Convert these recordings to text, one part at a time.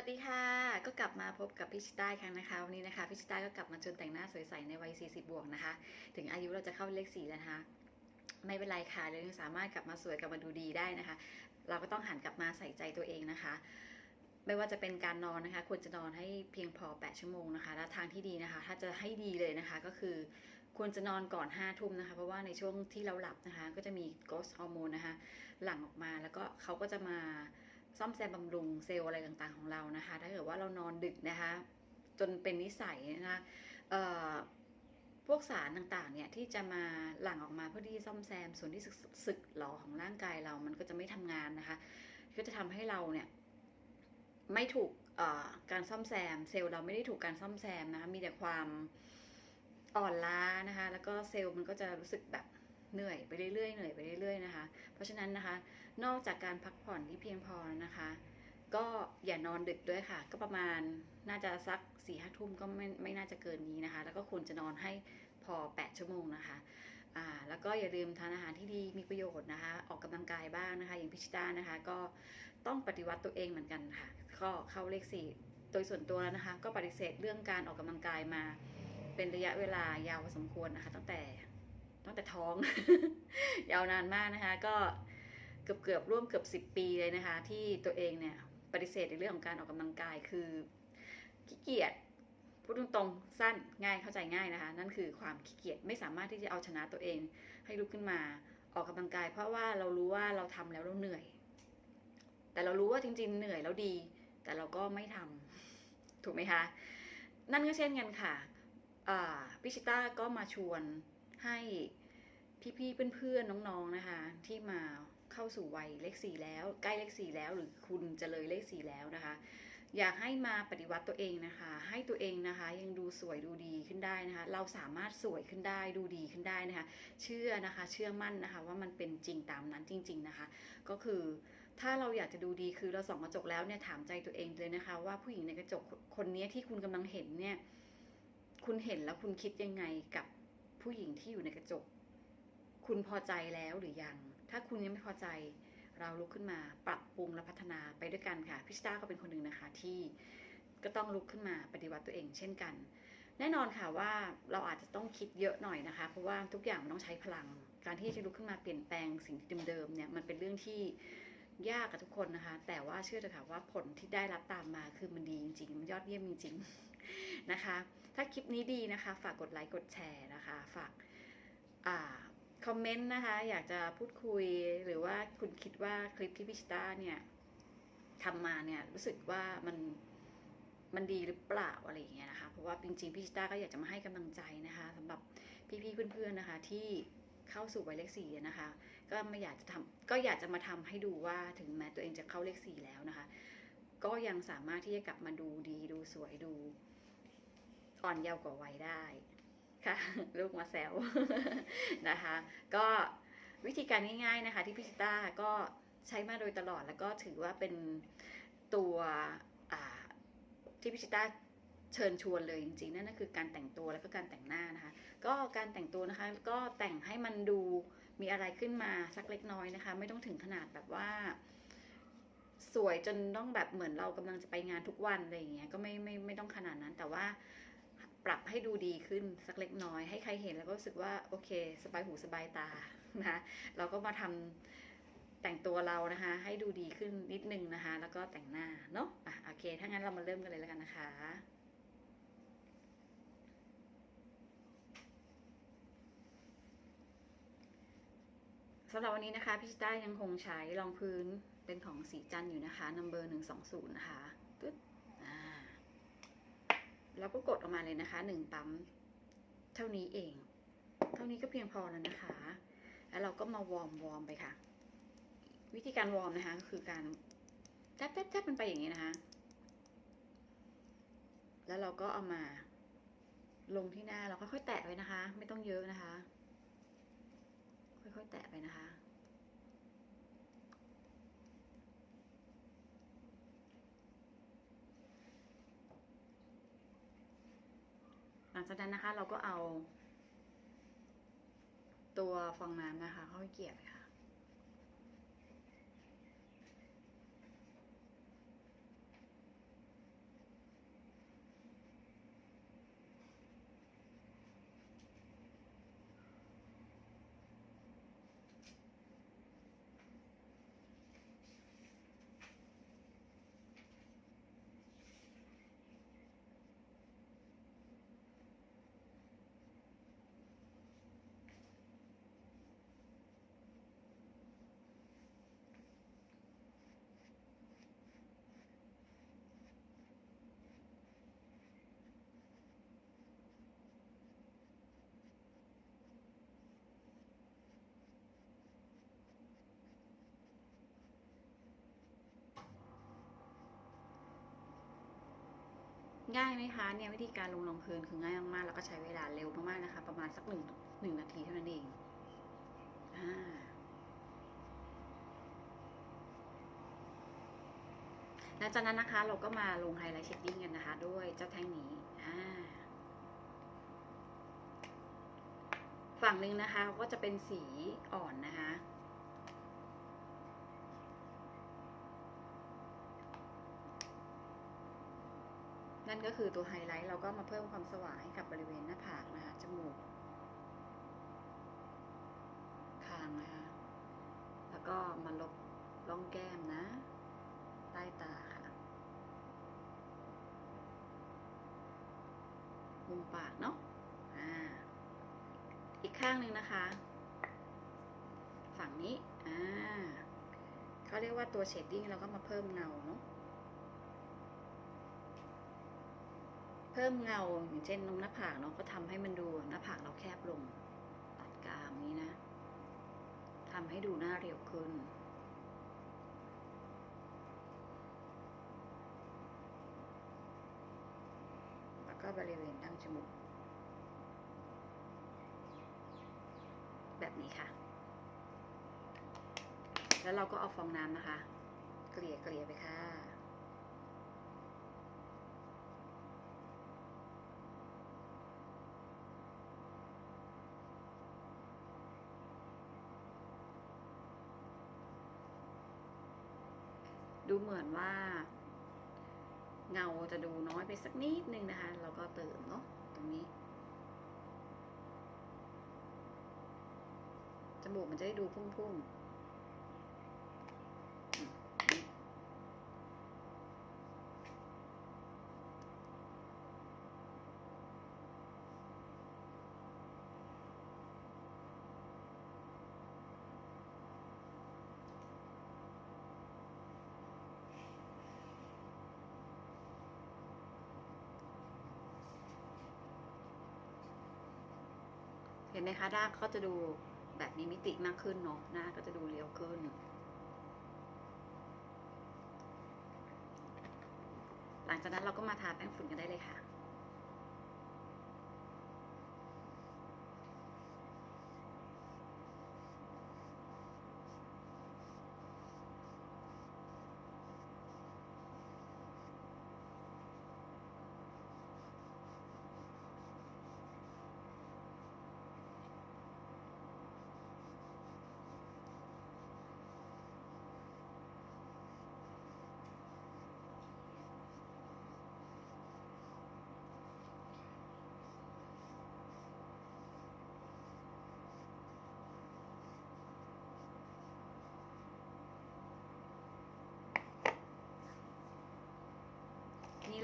วัสดีค่ะ ก็กลับมาพบกับพิชิต้าครั้งนะคะวันนี้นะคะพิชิต้าก็กลับมาจนแต่งหน้าสวยใสในวัย 40 บวกนะคะ ถึงอายุเราจะเข้าเลขสี่แล้วนะคะ ไม่เป็นไรค่ะเรายังสามารถกลับมาสวยกลับมาดูดีได้นะคะ เราก็ต้องหันกลับมาใส่ใจตัวเองนะคะ ไม่ว่าจะเป็นการนอนนะคะ ควรจะนอนให้เพียงพอ 8 ชั่วโมงนะคะ และทางที่ดีนะคะ ถ้าจะให้ดีเลยนะคะก็คือควรจะนอนก่อน5้าทุ่มนะคะ เพราะว่าในช่วงที่เราหลับนะคะ ก็จะมีโกสฮอร์โมนนะคะ หลั่งออกมาแล้วก็เขาก็จะมา ซ่อมแซมบำรุงเซลล์อะไรต่างๆของเรานะคะ ถ้าเกิดว่าเรานอนดึกนะคะ จนเป็นนิสัยนะคะพวกสารต่างๆเนี่ยที่จะมาหลั่งออกมาเพื่อที่ซ่อมแซมส่วนที่สึกหรอของร่างกายเรา มันก็จะไม่ทำงานนะคะ ก็จะทำให้เราเนี่ยไม่ถูกการซ่อมแซม เซลล์เราไม่ได้ถูกการซ่อมแซมนะคะมีแต่ความอ่อนล้านะคะ แล้วก็เซลล์มันก็จะรู้สึกแบบ เหนื่อยไปเรื่อยๆเหนื่อยไปเรื่อยๆนะคะ เพราะฉะนั้นนะคะ นอกจากการพักผ่อนที่เพียงพอนะคะ ก็อย่านอนดึกด้วยค่ะ ก็ประมาณน่าจะสักสี่ห้าทุ่มก็ไม่ไม่น่าจะเกินนี้นะคะ แล้วก็ควรจะนอนให้พอ 8 ชั่วโมงนะคะอ่าแล้วก็อย่าลืมทานอาหารที่ดีมีประโยชน์นะคะ ออกกำลังกายบ้างนะคะ อย่างพิชิตานะคะ ก็ต้องปฏิวัติตัวเองเหมือนกันค่ะก็เข้าเลขสี่โดยส่วนตัวแล้วนะคะ ก็ปฏิเสธเรื่องการออกกำลังกายมาเป็นระยะเวลายาวพอสมควรนะคะ ตั้งแต่ ตั้งแต่ท้อง ยาวนานมากนะคะ ก็เกือบเกือบร่วมเกือบสิบปีเลยนะคะ ที่ตัวเองเนี่ยปฏิเสธในเรื่องของการออกกำลังกายคือขี้เกียจพูดตรงๆสั้นง่ายเข้าใจง่ายนะคะ นั่นคือความขี้เกียจไม่สามารถที่จะเอาชนะตัวเอง ให้ลุกขึ้นมาออกกำลังกาย เพราะว่าเรารู้ว่าเราทำแล้วเราเหนื่อย แต่เรารู้ว่าจริง ๆ เหนื่อยแล้วดี แต่เราก็ไม่ทำถูกไหมคะ นั่นก็เช่นกันค่ะพิชิต้าก็มาชวน ให้พี่ๆเพื่อนๆน้องๆนะคะ ที่มาเข้าสู่วัยเลขสี่แล้ว ใกล้เลขสี่แล้ว หรือคุณจะเลยเลขสี่แล้วนะคะ อยากให้มาปฏิวัติตัวเองนะคะ ให้ตัวเองนะคะ ยังดูสวยดูดีขึ้นได้นะคะ เราสามารถสวยขึ้นได้ดูดีขึ้นได้นะคะ เชื่อนะคะ เชื่อมั่นนะคะ ว่ามันเป็นจริงตามนั้นจริง ๆนะคะ ก็คือถ้าเราอยากจะดูดีคือเราส่องกระจกแล้วเนี่ยถามใจตัวเองเลยนะคะ ว่าผู้หญิงในกระจกคนนี้ที่คุณกำลังเห็นเนี่ยคุณเห็นแล้วคุณคิดยังไงกับ ผู้หญิงที่อยู่ในกระจก คุณพอใจแล้วหรือยัง ถ้าคุณยังไม่พอใจ เราลุกขึ้นมาปรับปรุงและพัฒนาไปด้วยกันค่ะพิชตาก็เป็นคนหนึ่งนะคะที่ก็ต้องลุกขึ้นมาปฏิวัติตัวเอง เช่นกัน แน่นอนค่ะว่าเราอาจจะต้องคิดเยอะหน่อยนะคะ เพราะว่าทุกอย่างมันต้องใช้พลัง การที่จะลุกขึ้นมาเปลี่ยนแปลงสิ่งเดิมๆเนี่ยมันเป็นเรื่องที่ยากกับทุกคนนะคะ แต่ว่าเชื่อเถอะค่ะว่าผลที่ได้รับตามมาคือมันดีจริงๆ มันยอดเยี่ยมจริงๆ นะคะ ถ้าคลิปนี้ดีนะคะ ฝากกดไลค์กดแชร์นะคะ ฝากอ่าคอมเมนต์นะคะ อยากจะพูดคุยหรือว่าคุณคิดว่าคลิปที่พิชิต้าเนี่ยทำมาเนี่ยรู้สึกว่ามันมันดีหรือเปล่าอะไรอย่างเงี้ยนะคะ เพราะว่าจริงๆพิชิต้าก็อยากจะมาให้กำลังใจนะคะสำหรับพี่ๆเพื่อนๆนะคะ ที่เข้าสู่วัยเลขสี่นะคะ ก็ไม่อยากจะทำก็อยากจะมาทำให้ดูว่าถึงแม้ตัวเองจะเข้าเลขสี่แล้วนะคะ ก็ยังสามารถที่จะกลับมาดูดีดูสวยดู อ่อนเยาว์กว่าวัยได้ค่ะลูกมาแซวนะคะ ก็วิธีการง่ายๆนะคะ ที่พิชิต้าก็ใช้มาโดยตลอดแล้วก็ถือว่าเป็นตัวที่พิชิต้าเชิญชวนเลยจริงๆนั่นก็คือการแต่งตัวแล้วก็การแต่งหน้านะคะ ก็การแต่งตัวนะคะก็แต่งให้มันดูมีอะไรขึ้นมาสักเล็กน้อยนะคะ ไม่ต้องถึงขนาดแบบว่า สวยจนต้องแบบเหมือนเรากำลังจะไปงานทุกวันอะไรอย่างเงี้ยก็ไม่ไม่ไม่ต้องขนาดนั้นแต่ว่า ปรับให้ดูดีขึ้นสักเล็กน้อย ให้ใครเห็นแล้วก็รู้สึกว่าโอเค สบายหูสบายตานะคะเราก็มาทำแต่งตัวเรานะคะ ให้ดูดีขึ้นนิดนึงนะคะ แล้วก็แต่งหน้าเนาะอะโอเค ถ้างั้นเรามาเริ่มกันเลยแล้วกันนะคะสำหรับวันนี้นะคะพี่ชิต้ายังคงใช้รองพื้นเป็นของสีจันอยู่นะคะนัมเบอร์หนึ่งสองศูนย์นะคะ แล้วก็กดออกมาเลยนะคะหนึ่งปั๊มเท่านี้เอง เท่านี้ก็เพียงพอแล้วนะคะ แล้วเราก็มาวอร์มวอร์มไปค่ะ วิธีการวอร์มนะคะคือการแทบแทบแทบมันไปอย่างนี้นะคะ แล้วเราก็เอามา ลงที่หน้าเราค่อยๆแตะไว้นะคะ ไม่ต้องเยอะนะคะ ค่อยๆแตะไปนะคะ หลัง จากนั้นนะคะ เราก็เอา ตัวฟองน้ำนะคะ เข้าไปเกี่ยวเลยค่ะ น ง่ายไหมคะเนี่ยวิธีการลงรองพื้นคือง่ายมากๆแล้วก็ใช้เวลาเร็วมากๆนะคะ ประมาณสักหนึ่งหนึ่งนาทีเท่านั้นเองอ่าหลังจากนั้นนะคะเราก็มาลงไฮไลท์เชดดิ้งกันนะคะ ด้วยเจ้าแท่งนี้อ่าฝั่งหนึ่งนะคะก็จะเป็นสีอ่อนนะคะ นั่นก็คือตัวไฮไลท์เราก็มาเพิ่มความสว่างให้กับบริเวณหน้าผากนะคะจมูกคางนะคะแล้วก็มาลบร่องแก้มนะ ใต้ตาค่ะมุมปากเนาะอ่าอีกข้างหนึ่งนะคะ ฝั่งนี้อ่าเขาเรียกว่าตัวเชดดิ้งเราก็มาเพิ่มเงาเนาะ พิ่มเงาอย่างเช่นตรงหน้าผากเนาะก็ทำให้มันดูหน้าผากเราแคบลง ตัดกรามนี้นะทำให้ดูหน้าเรียวขึ้น แล้วก็บริเวณดั้งจมูก แบบนี้ค่ะ แล้วเราก็เอาฟองน้ำนะคะ เกลี่ยเกลี่ยไปค่ะ ดูเหมือนว่า เงาจะดูน้อยไปสักนิดนึงนะคะ เราก็เติมเนาะตรงนี้ จมูกมันจะได้ดูพุ่งๆ ไหมคะด้านก็จะดูแบบมีมิติมากขึ้นเนาะหน้าก็จะดูเรียวขึ้น หลังจากนั้นเราก็มาทาแป้งฝุ่นกันได้เลยค่ะ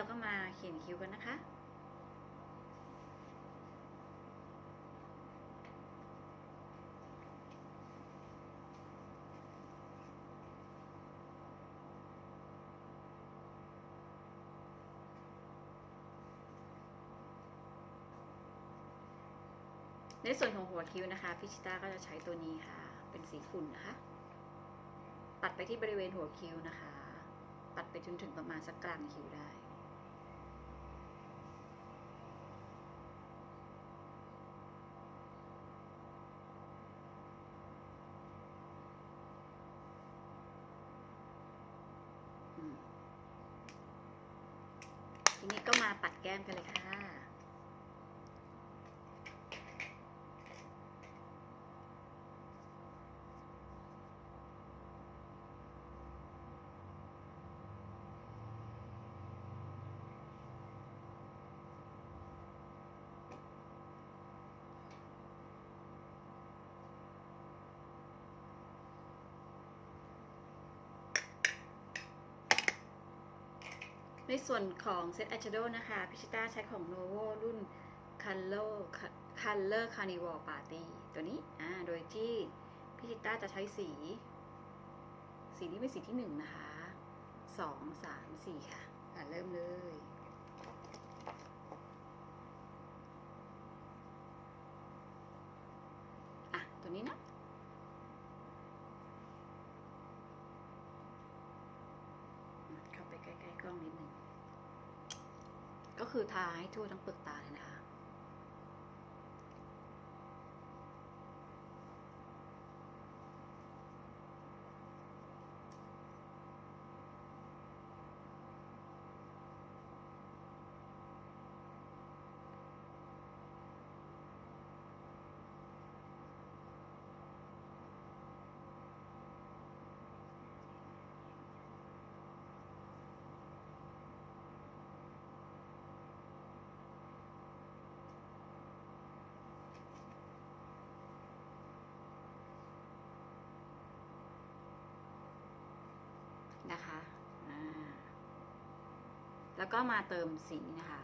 เราก็มาเขียนคิ้วกันนะคะในส่วนของหัวคิ้วนะคะพิชิต้าก็จะใช้ตัวนี้ค่ะ เป็นสีฝุ่นนะคะตัดไปที่บริเวณหัวคิ้วนะคะตัดไปจนถึงประมาณสักกลางคิ้วได้ อืมทีนี้ก็มาปัดแก้มกันเลยค่ะ ในส่วนของเซตอ y ชโดนะคะ พิชิต้าใช้ของ Novo รุ่น Color Color Carnival Party ตัวนี้ อ่า โดยที่พิชิต้าจะใช้สี สีนี้เป็นสีที่หนึ่งนะคะสองสามสี่ค่ะ อ่าเริ่มเลย อะ ตัวนี้นะ เข้าไปใกล้ๆกล้องนิดนึง ก็ คือทาให้ทั่วทั้งเปลือกตาเลยนะคะนะคะอ่าแล้ว ก็มาเติมสีนะคะ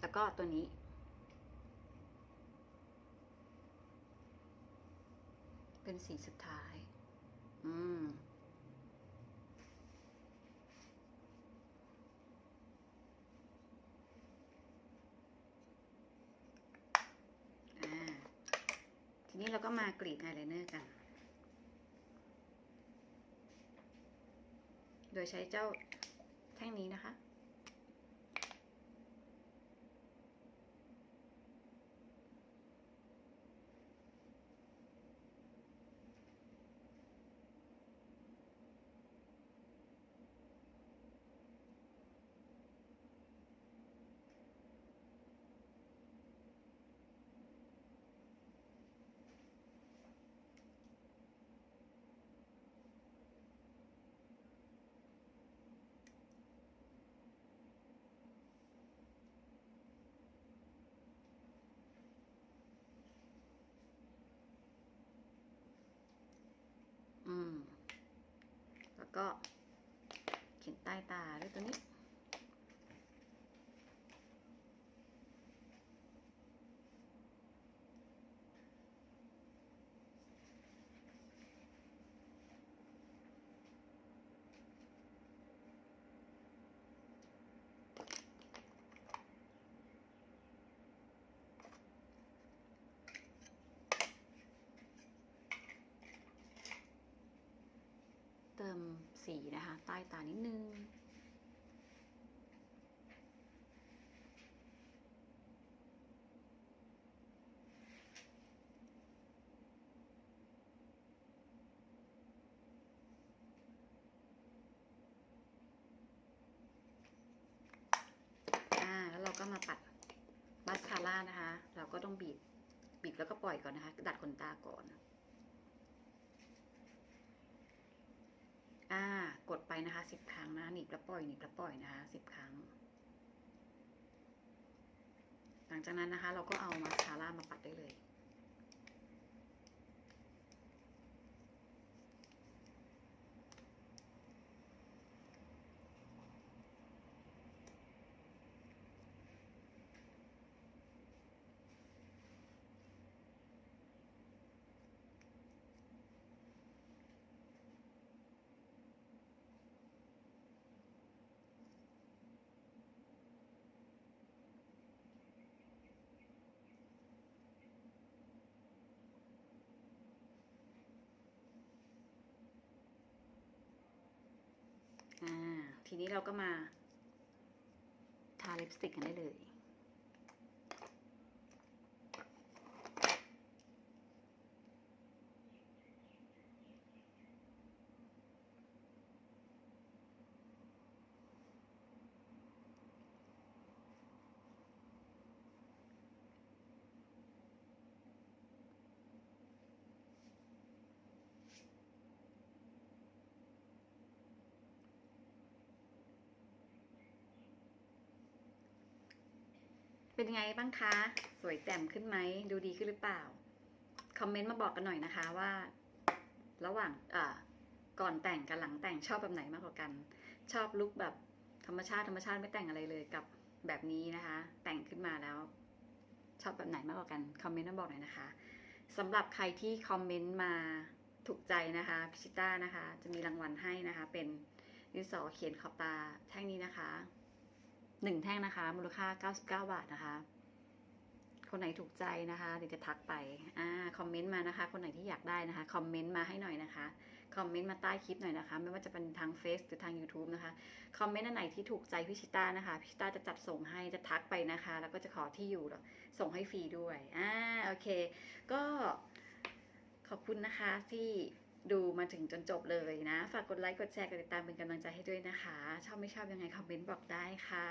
แล้วก็ตัวนี้เป็นสีสุดท้าย อืม อ่า ทีนี้ เราก็มากรีดอายไลเนอร์กัน โดยใช้เจ้าแท่งนี้นะคะ ก็เขียนใต้ตาด้วยตัวนี้ เติมสีนะคะ ใต้ตานิดนึง อ่า แล้วเราก็มาปัดมาสคาร่านะคะ เราก็ต้องบีบ บีบแล้วก็ปล่อยก่อนนะคะ ดัดขนตาก่อน อ่า กดไปนะคะสิบครั้งนะหนีบแล้วปล่อยหนีบแล้วปล่อยนะคะสิบครั้ง หลังจากนั้นนะคะ เราก็เอามาสคาร่ามาปัดได้เลย อ่า ทีนี้เราก็มาทาลิปสติกกันได้เลย เป็นไงบ้างคะ สวยแจ่มขึ้นไหม ดูดีขึ้นหรือเปล่า คอมเมนต์มาบอกกันหน่อยนะคะว่า ระหว่างก่อนแต่งกับหลังแต่งชอบแบบไหนมากกว่ากัน ชอบลุคแบบธรรมชาติธรรมชาติไม่แต่งอะไรเลยกับแบบนี้นะคะ แต่งขึ้นมาแล้ว ชอบแบบไหนมากกว่ากัน คอมเมนต์มาบอกหน่อยนะคะสำหรับใครที่คอมเมนต์มาถูกใจนะคะพิชิต้านะคะ จะมีรางวัลให้นะคะ เป็นดินสอเขียนขอบตาแท่งนี้นะคะ หนึ่งแท่งนะคะ มูลค่า 99 บาทนะคะ คนไหนถูกใจนะคะเดี๋ยวจะทักไปอ่าคอมเมนต์มานะคะ คนไหนที่อยากได้นะคะคอมเมนต์มาให้หน่อยนะคะคอมเมนต์มาใต้คลิปหน่อยนะคะ ไม่ว่าจะเป็นทางเฟซหรือทาง YouTube นะคะคอมเมนต์อันไหนที่ถูกใจพี่ชิต้านะคะพี่ชิต้าจะจัดส่งให้จะทักไปนะคะ แล้วก็จะขอที่อยู่แล้วส่งให้ฟรีด้วยอ่าโอเค ก็ขอบคุณนะคะที่ ดูมาถึงจนจบเลยนะ ฝากกดไลค์กดแชร์กดติดตามเป็นกำลังใจให้ด้วยนะคะ ชอบไม่ชอบยังไงคอมเมนต์บอกได้ค่ะ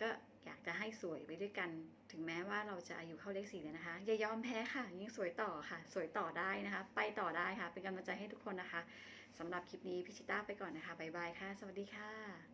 ก็อยากจะให้สวยไปด้วยกัน ถึงแม้ว่าเราจะอายุเข้าเลขสี่แล้วนะคะ อย่ายอมแพ้ค่ะ ยิ่งสวยต่อค่ะ สวยต่อได้นะคะ ไปต่อได้ค่ะ เป็นกำลังใจให้ทุกคนนะคะสำหรับคลิปนี้พิชิต้าไปก่อนนะคะบ๊ายบายค่ะ สวัสดีค่ะ